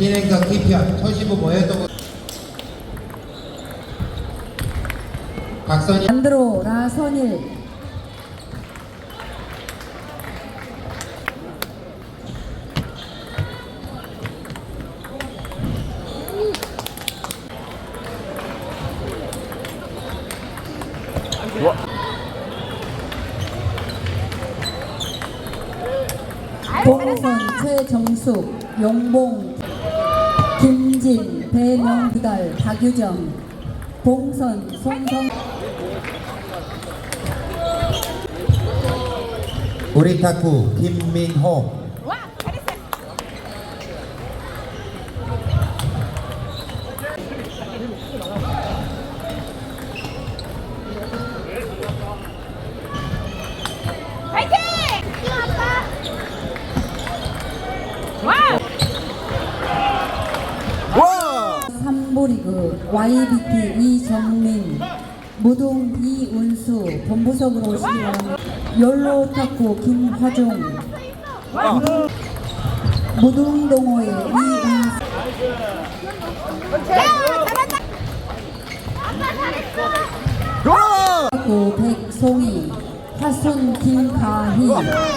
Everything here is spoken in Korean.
KPR 천신부 모였던 것. 박선희. 안드로 라선일. 봉선 최정숙 용봉 김진 배명비달 박유정 봉선 송성. 우리 탁구 김민호 파이팅! 이거 아빠. 와우! 삼보리그 YBT 이정민 무동 이운수 본부석으로 오시기 바랍니다. 열로 탁구 김화종 무동동호회 이운수. 탁구 백송이 화순 김가희